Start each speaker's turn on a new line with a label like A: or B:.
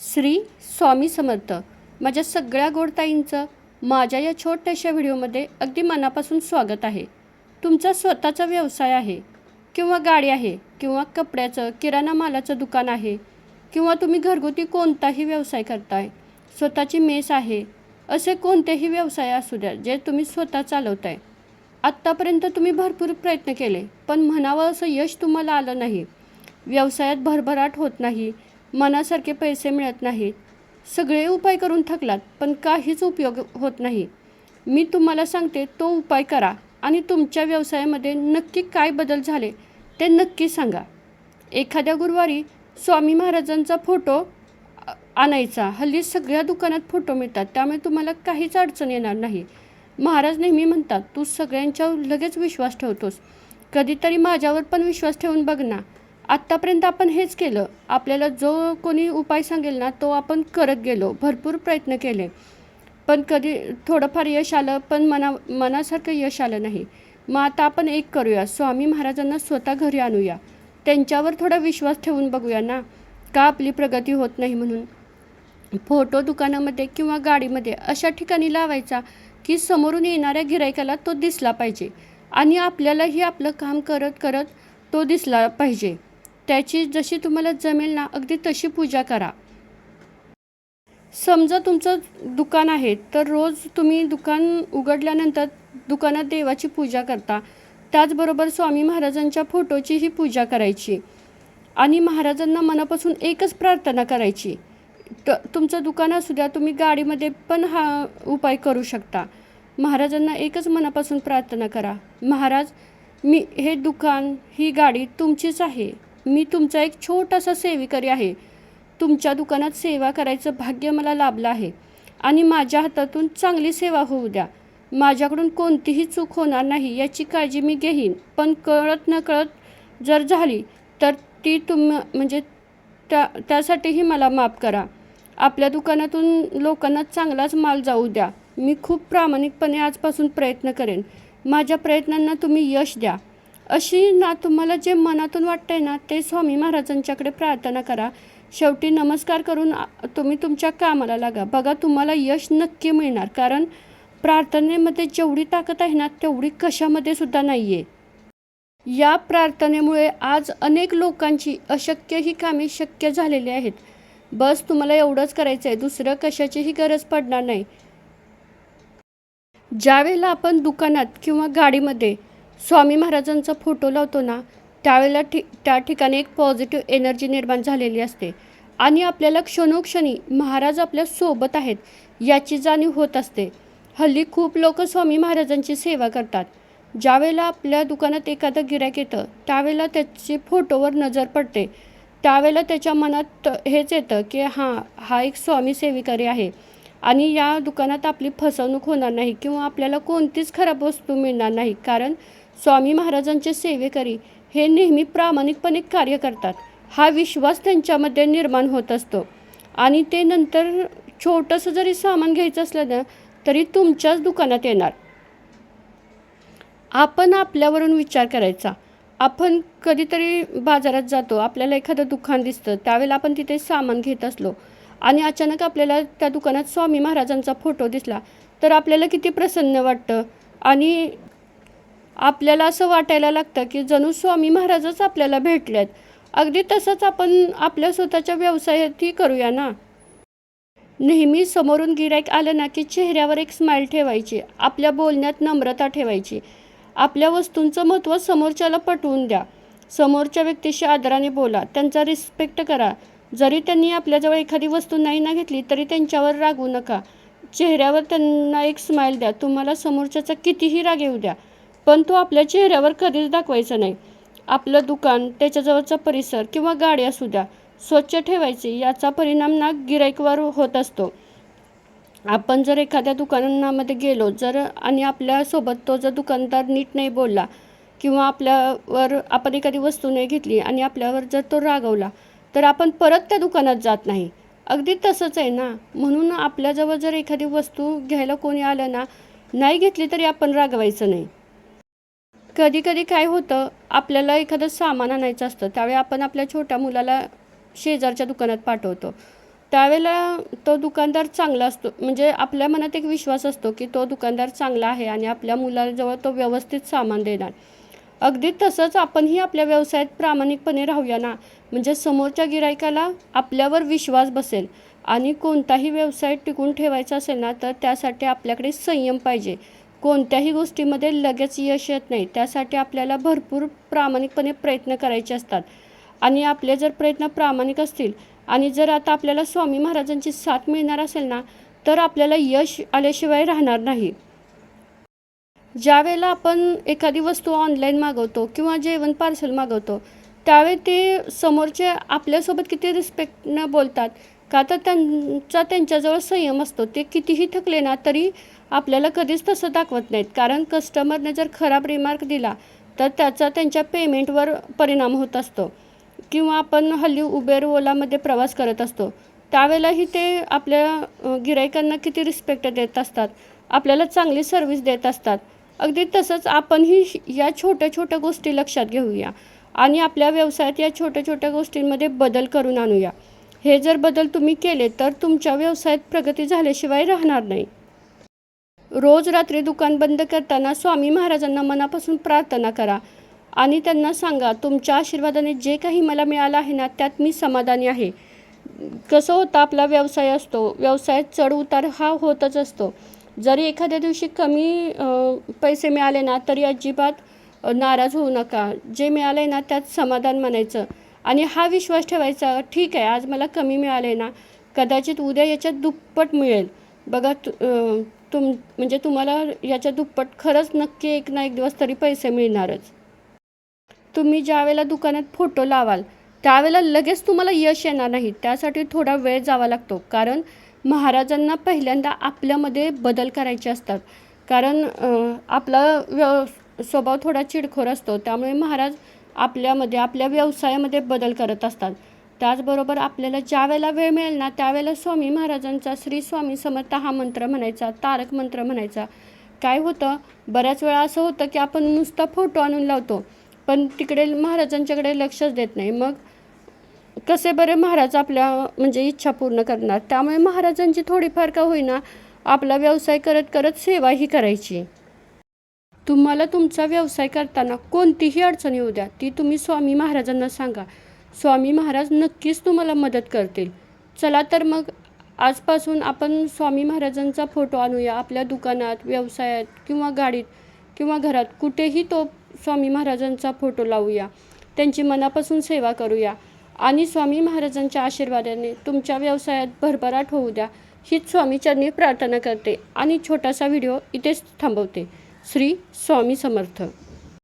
A: श्री स्वामी समर्थ. माझ्या सगळ्या गोडताईंचं माझ्या या छोट्याशा व्हिडिओमध्ये अगदी मनापासून स्वागत आहे. तुमचा स्वतःचा व्यवसाय आहे किंवा गाडी आहे किंवा कपड्याचं किराणा मालाचं दुकान आहे किंवा तुम्ही घरगुती कोणताही व्यवसाय करताय स्वतःची मेस आहे असे कोणतेही व्यवसाय असू द्या जे तुम्ही स्वतः चालवताय. आत्तापर्यंत तुम्ही भरपूर प्रयत्न केले पण म्हणावं असं यश तुम्हाला आलं नाही. व्यवसायात भरभराट होत नाही मनासारखे पैसे मिळत नाहीत. सगळे उपाय करून थकलात पण काहीच उपयोग होत नाही. मी तुम्हाला सांगते तो उपाय करा आणि तुमच्या व्यवसायामध्ये नक्की काय बदल झाले ते नक्की सांगा. एखाद्या गुरुवारी स्वामी महाराजांचा फोटो आणायचा हल्ली सगळ्या दुकानात फोटो मिळतात त्यामुळे तुम्हाला काहीच अडचण येणार नाही. महाराज नेहमी म्हणतात तू सगळ्यांच्यावर लगेच विश्वास ठेवतोस. कधीतरी माझ्यावर पण विश्वास ठेवून बघ ना. आत्तापर्यंत आपण हेच केलं. आपल्याला जो कोणी उपाय सांगेल ना तो आपण करत गेलो. भरपूर प्रयत्न केले. पण कधी थोडंफार यश आलं पण मना मनासारखं यश आलं नाही. मग आता आपण एक करूया. स्वामी महाराजांना स्वतः घरी आणूया. त्यांच्यावर थोडा विश्वास ठेवून बघूया ना का आपली प्रगती होत नाही म्हणून. फोटो दुकानामध्ये किंवा गाडीमध्ये अशा ठिकाणी लावायचा की समोरून येणाऱ्या गिरायकाला तो दिसला पाहिजे. आणि आपल्यालाही आपलं काम करत करत तो दिसला पाहिजे. त्याची जशी तुम्हाला जमेल ना अगदी तशी पूजा करा. समजा तुमचं दुकान आहे तर रोज तुम्ही दुकान उघडल्यानंतर दुकानात देवाची पूजा करता. त्याचबरोबर स्वामी महाराजांच्या फोटोचीही पूजा करायची. आणि महाराजांना मनापासून एकच प्रार्थना करायची. त तुमचं दुकान असू द्या तुम्ही गाडीमध्ये पण हा उपाय करू शकता. महाराजांना एकच मनापासून प्रार्थना करा. महाराज मी हे दुकान ही गाडी तुमचीच आहे. मी तुमचा एक छोटासा सेविकरी आहे. तुमच्या दुकानात सेवा करायचं भाग्य मला लाभलं आहे. आणि माझ्या हातातून चांगली सेवा होऊ द्या. माझ्याकडून कोणतीही चूक होणार नाही याची काळजी मी घेईन. पण कळत न कळत जर झाली तर ती तुम म्हणजे त्या त्यासाठीही मला माफ करा. आपल्या दुकानातून लोकांना चांगलाच माल जाऊ द्या. मी खूप प्रामाणिकपणे आजपासून प्रयत्न करेन. माझ्या प्रयत्नांना तुम्ही यश द्या. अशी ना तुम्हाला जे मनातून वाटतंय ना ते स्वामी महाराजांच्याकडे प्रार्थना करा. शेवटी नमस्कार करून तुम्ही तुमच्या कामाला लागा. बघा तुम्हाला यश नक्की मिळणार. कारण प्रार्थनेमध्ये जेवढी ताकद आहे ना तेवढी कशामध्ये सुद्धा नाही आहे या प्रार्थनेमुळे आज अनेक लोकांची अशक्य ही कामे शक्य झालेली आहेत. बस तुम्हाला एवढंच करायचं आहे. दुसरं कशाचीही गरज पडणार नाही. ज्यावेळेला आपण दुकानात किंवा गाडीमध्ये स्वामी महाराजांचा फोटो लावतो ना त्यावेळेला ठि त्या ठिकाणी एक पॉझिटिव्ह एनर्जी निर्माण झालेली असते. आणि आपल्याला क्षणोक्षणी महाराज आपल्यासोबत आहेत याची जाणीव होत असते. हल्ली खूप लोक स्वामी महाराजांची सेवा करतात. ज्यावेळेला आपल्या दुकानात एखादं गिऱ्हाईक येतं त्यावेळेला त्याची फोटोवर नजर पडते. त्यावेळेला त्याच्या मनात हेच येतं की हां हा एक स्वामी सेविकारी आहे. आणि या दुकानात आपली फसवणूक होणार नाही किंवा आपल्याला कोणतीच खराब वस्तू मिळणार नाही. कारण स्वामी महाराजांचे सेवेकरी हे नेहमी प्रामाणिकपणे कार्य करतात. हा विश्वास त्यांच्यामध्ये निर्माण होत असतो. आणि ते नंतर छोटंसं जरी सामान घ्यायचं असलं ना तरी तुमच्याच दुकानात येणार. आपण आपल्यावरून विचार करायचा. आपण कधीतरी बाजारात जातो आपल्याला एखादं दुकान दिसतं त्यावेळेला आपण तिथे सामान घेत असलो आणि अचानक आपल्याला त्या दुकानात स्वामी महाराजांचा फोटो दिसला तर आपल्याला किती प्रसन्न वाटतं आणि आपल्याला असं वाटायला लागतं की जणू स्वामी महाराजच आपल्याला भेटलेत. अगदी तसंच आपण आपल्या स्वतःच्या व्यवसायातही करूया ना. नेहमी समोरून गिरायक आलं ना की चेहऱ्यावर एक स्माईल ठेवायची आपल्या बोलण्यात नम्रता ठेवायची. आपल्या वस्तूंचं महत्त्व समोरच्याला पटवून द्या. समोरच्या व्यक्तीशी आदराने बोला त्यांचा रिस्पेक्ट करा. जरी त्यांनी आपल्याजवळ एखादी वस्तू नाही ना घेतली तरी त्यांच्यावर रागवू नका. चेहऱ्यावर त्यांना एक स्माईल द्या. तुम्हाला समोरच्याचा कितीही राग येऊ द्या. पण तो आपल्या चेहऱ्यावर कधीच दाखवायचा नाही. आपलं दुकान त्याच्याजवळचा परिसर किंवा गाडी असू द्या स्वच्छ ठेवायची याचा परिणाम ना गिराईकवर होत असतो. आपण जर एखाद्या दुकानांमध्ये गेलो जर आणि आपल्यासोबत तो जर दुकानदार नीट नाही बोलला किंवा आपल्यावर आपण एखादी वस्तू नाही घेतली आणि आपल्यावर जर तो रागवला तर आपण परत त्या दुकानात जात नाही. अगदी तसंच आहे ना? म्हणून आपल्याजवळ जर एखादी वस्तू घ्यायला कोणी आलं ना नाही घेतली तरी आपण रागवायचं नाही. कधी कधी काय होतं आपल्याला एखादं सामान आणायचं असतं त्यावेळी आपण आपल्या छोट्या मुलाला शेजारच्या दुकानात पाठवतो. त्यावेळेला तो दुकानदार चांगला असतो म्हणजे आपल्या मनात एक विश्वास असतो की तो दुकानदार चांगला आहे आणि आपल्या मुलाजवळ तो व्यवस्थित सामान देणार. अगदी तसंच आपणही आपल्या व्यवसायात प्रामाणिकपणे राहूया ना? म्हणजे समोरच्या गिरायकाला आपल्यावर विश्वास बसेल आणि कोणताही व्यवसाय टिकून ठेवायचा असेल ना तर त्यासाठी आपल्याकडे संयम पाहिजे. कोणत्याही गोष्टीमध्ये लगेच यश येत नाही. त्यासाठी आपल्याला भरपूर प्रामाणिकपणे प्रयत्न करायचे असतात. आणि आपले जर प्रयत्न प्रामाणिक असतील आणि जर आता आपल्याला स्वामी महाराजांची साथ मिळणार असेल ना तर आपल्याला यश आल्याशिवाय राहणार नाही. ज्यावेळेला आपण एखादी वस्तू ऑनलाईन मागवतो किंवा जेवण पार्सल मागवतो त्यावेळी ते समोरचे आपल्यासोबत किती रिस्पेक्टनं बोलतात का तर त्यांचा त्यांच्याजवळ संयम असतो. ते कितीही थकले ना तरी आपल्याला कधीच तसं दाखवत नाहीत. कारण कस्टमरने जर खराब रिमार्क दिला तर त्याचा त्यांच्या पेमेंटवर परिणाम होत असतो. किंवा आपण हल्ली उबेर ओलामध्ये प्रवास करत असतो. त्यावेळेलाही ते आपल्या गिरायकांना किती रिस्पेक्ट देत असतात. आपल्याला चांगली सर्व्हिस देत असतात. अगदी तसंच आपणही या छोट्या छोट्या गोष्टी लक्षात घेऊया. आणि आपल्या व्यवसायात या छोट्या छोट्या गोष्टींमध्ये बदल करून आणूया. हे जर बदल तुम्ही केले तर तुमच्या व्यवसायात प्रगती झाल्याशिवाय राहणार नाही. रोज रात्री दुकान बंद करताना स्वामी महाराजांना मनापासून प्रार्थना करा आणि त्यांना सांगा तुमच्या आशीर्वादाने जे काही मला मिळालं आहे ना त्यात मी समाधानी आहे. कसं होतं आपला व्यवसाय असतो. व्यवसायात चढ उतार हा होतच असतो. जरी एखाद्या दिवशी कमी पैसे मिळाले ना तरी अजिबात नाराज होऊ नका. जे मिळालं आहे ना त्यात समाधान मानायचं आणि हा विश्वास ठेवायचा ठीक आहे आज मला कमी मिळाले ना कदाचित उद्या याच्यात दुप्पट मिळेल. बघा तु तुम म्हणजे तुम्हाला याच्या दुप्पट खरंच नक्की एक ना एक दिवस तरी पैसे मिळणारच. तुम्ही ज्या वेळेला दुकानात फोटो लावाल त्यावेळेला लगेच तुम्हाला यश येणार नाही. त्यासाठी थोडा वेळ जावा लागतो. कारण महाराजांना पहिल्यांदा आपल्यामध्ये बदल करायचे असतात. कारण आपला व्यव स्वभाव थोडा चिडखोर असतो. त्यामुळे महाराज आपल्यामध्ये आपल्या व्यवसायामध्ये बदल करत असतात. त्याचबरोबर आपल्याला ज्या वेळेला वेळ मिळेल ना त्यावेळेला स्वामी महाराजांचा श्री स्वामी समर्थ हा मंत्र म्हणायचा तारक मंत्र म्हणायचा. काय होतं? बऱ्याच वेळा असं होतं की आपण नुसता फोटो आणून लावतो पण तिकडे महाराजांच्याकडे लक्षच देत नाही. मग कसे बरे महाराज आपल्या म्हणजे इच्छा पूर्ण करणार? त्यामुळे महाराजांची थोडीफार का होईना आपला व्यवसाय करत करत सेवाही करायची. तुम्हाला तुमचा व्यवसाय करताना कोणतीही अडचण येऊ द्या. ती तुम्ही स्वामी महाराजांना सांगा. स्वामी महाराज नक्कीच तुम्हाला मदत करतील. चला तर मग आजपासून आपण स्वामी महाराजांचा फोटो आणूया. आपल्या दुकानात व्यवसायात किंवा गाडीत किंवा घरात कुठेही तो स्वामी महाराजांचा फोटो लावूया. त्यांची मनापासून सेवा करूया. आणि स्वामी महाराजांच्या आशीर्वादाने तुमच्या व्यवसायात भरभराट होऊ द्या. हीच स्वामीचरणी प्रार्थना करते. आणि छोटासा व्हिडिओ इथेच थांबवते. श्री स्वामी समर्थ.